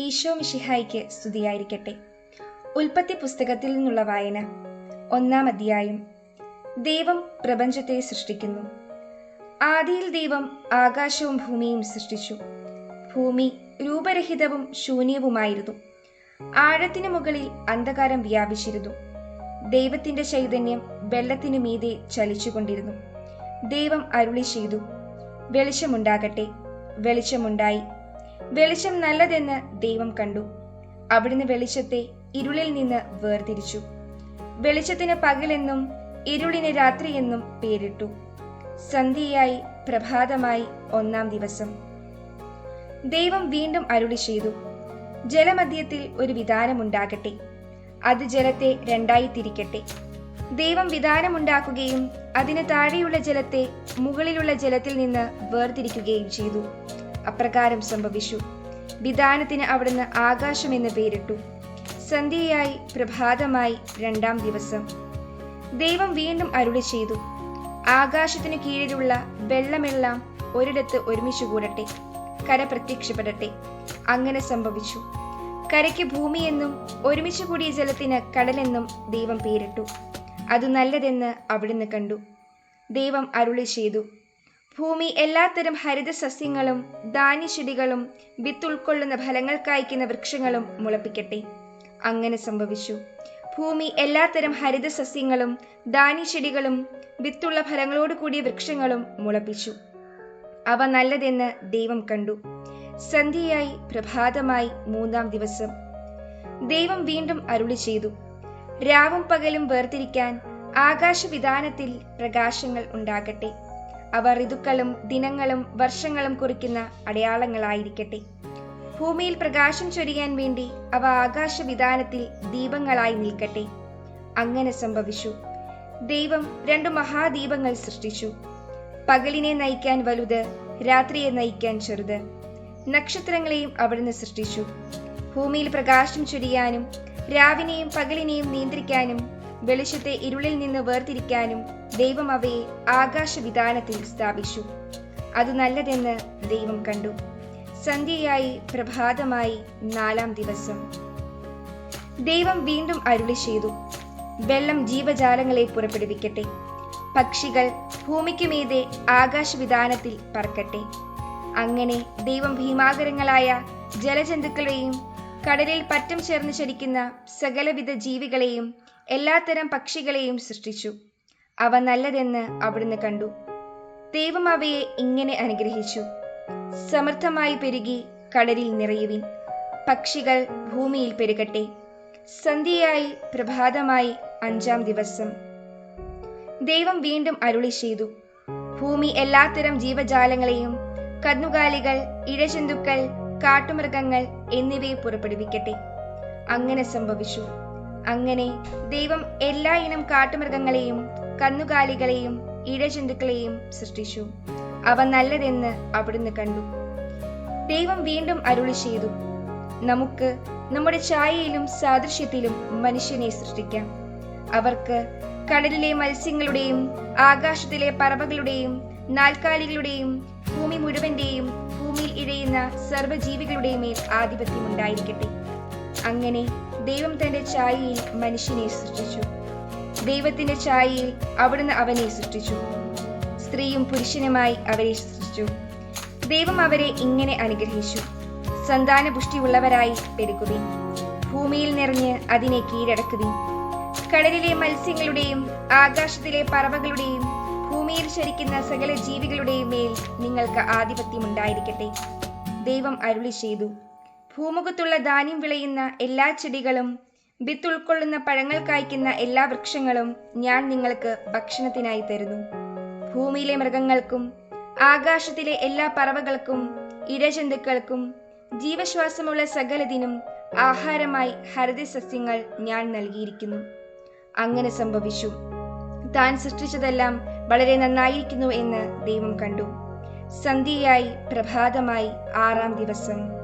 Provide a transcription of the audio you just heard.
ഈശോ മിഷിഹായിക്ക് സ്തുതിയായിരിക്കട്ടെ. ഉൽപ്പത്തി പുസ്തകത്തിൽ നിന്നുള്ള വായന ഒന്നാം അധ്യായം. ദൈവം പ്രപഞ്ചത്തെ സൃഷ്ടിക്കുന്നു. ആദിയിൽ ദൈവം ആകാശവും ഭൂമിയും സൃഷ്ടിച്ചു. ഭൂമി രൂപരഹിതവും ശൂന്യവുമായിരുന്നു. ആഴത്തിനു മുകളിൽ അന്ധകാരം വ്യാപിച്ചിരുന്നു. ദൈവത്തിന്റെ ചൈതന്യം വെള്ളത്തിനു മീതെ ചലിച്ചുകൊണ്ടിരുന്നു. ദൈവം അരുളി ചെയ്തു വെളിച്ചമുണ്ടാകട്ടെ വെളിച്ചമുണ്ടായി വെളിച്ചം നല്ലതെന്ന് ദൈവം കണ്ടു. അവിടുന്ന് വെളിച്ചത്തെ ഇരുളിൽ നിന്ന് വേർതിരിച്ചു. വെളിച്ചത്തിന് പകലെന്നും ഇരുളിന് രാത്രിയെന്നും പേരിട്ടു. സന്ധ്യയായി പ്രഭാതമായി ഒന്നാം ദിവസം. ദൈവം വീണ്ടും അരുളി ചെയ്തു. ജലമധ്യത്തിൽ ഒരു വിധാനമുണ്ടാകട്ടെ അത് ജലത്തെ രണ്ടായി തിരിക്കട്ടെ ദൈവം വിധാനമുണ്ടാക്കുകയും അതിന് താഴെയുള്ള ജലത്തെ മുകളിലുള്ള ജലത്തിൽ നിന്ന് വേർതിരിക്കുകയും ചെയ്തു. അപ്രകാരം സംഭവിച്ചു. വിധാനത്തിന് അവിടുന്ന് ആകാശം എന്ന് പേരിട്ടു. സന്ധ്യയായി പ്രഭാതമായി രണ്ടാം ദിവസം. ദൈവം വീണ്ടും അരുളി ചെയ്തു. ആകാശത്തിനു കീഴിലുള്ള വെള്ളമെല്ലാം ഒരിടത്ത് ഒരുമിച്ച് കൂടട്ടെ. കര പ്രത്യക്ഷപ്പെടട്ടെ. അങ്ങനെ സംഭവിച്ചു. കരയ്ക്ക് ഭൂമിയെന്നും ഒരുമിച്ച് കൂടിയ ജലത്തിന് കടലെന്നും ദൈവം പേരിട്ടു. അത് നല്ലതെന്ന് അവിടുന്ന് കണ്ടു. ദൈവം അരുളി ചെയ്തു. ഭൂമി എല്ലാത്തരം ഹരിത സസ്യങ്ങളും ധാന്യചെടികളും വിത്തുൾക്കൊള്ളുന്ന ഫലങ്ങൾ കായ്ക്കുന്ന വൃക്ഷങ്ങളും മുളപ്പിക്കട്ടെ. അങ്ങനെ സംഭവിച്ചു. ഭൂമി എല്ലാത്തരം ഹരിത സസ്യങ്ങളും ധാന്യചെടികളും വിത്തുള്ള ഫലങ്ങളോട് കൂടിയ വൃക്ഷങ്ങളും മുളപ്പിച്ചു. അവ നല്ലതെന്ന് ദൈവം കണ്ടു. സന്ധ്യയായി പ്രഭാതമായി മൂന്നാം ദിവസം. ദൈവം വീണ്ടും അരുളി ചെയ്തു. രാവും പകലും വേർതിരിക്കാൻ ആകാശവിധാനത്തിൽ പ്രകാശങ്ങൾ ഉണ്ടാകട്ടെ. അവ ഋതുക്കളും ദിനങ്ങളും വർഷങ്ങളും കുറിക്കുന്ന അടയാളങ്ങളായിരിക്കട്ടെ. ഭൂമിയിൽ പ്രകാശം ചൊരിയാൻ വേണ്ടി അവ ആകാശവിധാനത്തിൽ ദീപങ്ങളായി നിൽക്കട്ടെ. അങ്ങനെ സംഭവിച്ചു. ദൈവം രണ്ടു മഹാദീപങ്ങൾ സൃഷ്ടിച്ചു. പകലിനെ നയിക്കാൻ വലുത് രാത്രിയെ നയിക്കാൻ ചെറുത്. നക്ഷത്രങ്ങളെയും അവിടുന്ന് സൃഷ്ടിച്ചു. ഭൂമിയിൽ പ്രകാശം ചൊരിയാനും രാവിനെയും പകലിനെയും നിയന്ത്രിക്കാനും വെളിച്ചത്തെ ഇരുളിൽ നിന്ന് വേർതിരിക്കാനും ദൈവം അവയെ ആകാശവിധാനത്തിൽ സ്ഥാപിച്ചു. അത് നല്ലതെന്ന് ദൈവം കണ്ടു. സന്ധ്യയായി പ്രഭാതമായി നാലാം ദിവസം. ദൈവം വീണ്ടും അരുളി ചെയ്തു. വെള്ളം ജീവജാലങ്ങളെ പുറപ്പെടുവിക്കട്ടെ. പക്ഷികൾ ഭൂമിക്കുമീതെ ആകാശവിധാനത്തിൽ പറക്കട്ടെ. അങ്ങനെ ദൈവം ഭീമാകരങ്ങളായ ജലജന്തുക്കളെയും കടലിൽ പറ്റം ചേർന്ന് ചരിക്കുന്ന സകലവിധ ജീവികളെയും എല്ലാത്തരം പക്ഷികളെയും സൃഷ്ടിച്ചു. അവ നല്ലതെന്ന് അവിടുന്ന് കണ്ടു. ദൈവം അവയെ ഇങ്ങനെ അനുഗ്രഹിച്ചു. സമൃദ്ധമായി പെരുകി കടലിൽ നിറയുവിൻ. പക്ഷികൾ ഭൂമിയിൽ പെരുകട്ടെ. സന്ധ്യയായി പ്രഭാതമായി അഞ്ചാം ദിവസം. ദൈവം വീണ്ടും അരുളി ചെയ്തു. ഭൂമി എല്ലാത്തരം ജീവജാലങ്ങളെയും കന്നുകാലികൾ ഇഴജന്തുക്കൾ കാട്ടുമൃഗങ്ങൾ എന്നിവയെ പുറപ്പെടുവിക്കട്ടെ. അങ്ങനെ സംഭവിച്ചു. അങ്ങനെ ദൈവം എല്ലാ ഇനം കാട്ടുമൃഗങ്ങളെയും കന്നുകാലികളെയും ഇഴജന്തുക്കളെയും സൃഷ്ടിച്ചു. അവ നല്ലതെന്ന് അവിടുന്ന് കണ്ടു. ദൈവം വീണ്ടും അരുളി ചെയ്തു. നമുക്ക് നമ്മുടെ ഛായയിലും സാദൃശ്യത്തിലും മനുഷ്യനെ സൃഷ്ടിക്കാം. അവർക്ക് കടലിലെ മത്സ്യങ്ങളുടെയും ആകാശത്തിലെ പറവകളുടെയും നാൽക്കാലികളുടെയും ഭൂമി മുഴുവന്റെയും ഭൂമിയിൽ ഇഴയുന്ന സർവജീവികളുടെയും മേൽ ആധിപത്യം ഉണ്ടായിരിക്കട്ടെ അങ്ങനെ ദൈവം തന്റെ ഛായയിൽ മനുഷ്യനെ സൃഷ്ടിച്ചു. ദൈവത്തിന്റെ ഛായയിൽ അവിടുന്ന് അവനെ സൃഷ്ടിച്ചു. സ്ത്രീയും പുരുഷനുമായി അവരെ സൃഷ്ടിച്ചു. ദൈവം അവരെ ഇങ്ങനെ അനുഗ്രഹിച്ചു. സന്താന പുഷ്ടിയുള്ളവരായി പെരുകുവിൻ. ഭൂമിയിൽ നിറഞ്ഞ് അതിനെ കീഴടക്കുവിൻ. കടലിലെ മത്സ്യങ്ങളുടെയും ആകാശത്തിലെ പറവകളുടെയും ഭൂമിയിൽ ചരിക്കുന്ന സകല ജീവികളുടെയും മേൽ നിങ്ങൾക്ക് ആധിപത്യം ഉണ്ടായിരിക്കട്ടെ ദൈവം അരുളി ചെയ്തു ഭൂമുഖത്തുള്ള ധാന്യം വിളയുന്ന എല്ലാ ചെടികളും വിത്ത് ഉൾക്കൊള്ളുന്ന പഴങ്ങൾ കായ്ക്കുന്ന എല്ലാ വൃക്ഷങ്ങളും ഞാൻ നിങ്ങൾക്ക് ഭക്ഷണത്തിനായി തരുന്നു. ഭൂമിയിലെ മൃഗങ്ങൾക്കും ആകാശത്തിലെ എല്ലാ പറവകൾക്കും ഇരജന്തുക്കൾക്കും ജീവശ്വാസമുള്ള സകലതിനും ആഹാരമായി ഹരിതസസ്യങ്ങൾ ഞാൻ നൽകിയിരിക്കുന്നു. അങ്ങനെ സംഭവിച്ചു. താൻ സൃഷ്ടിച്ചതെല്ലാം വളരെ നന്നായിരിക്കുന്നു എന്ന് ദൈവം കണ്ടു. സന്ധ്യയായി പ്രഭാതമായി ആറാം ദിവസം.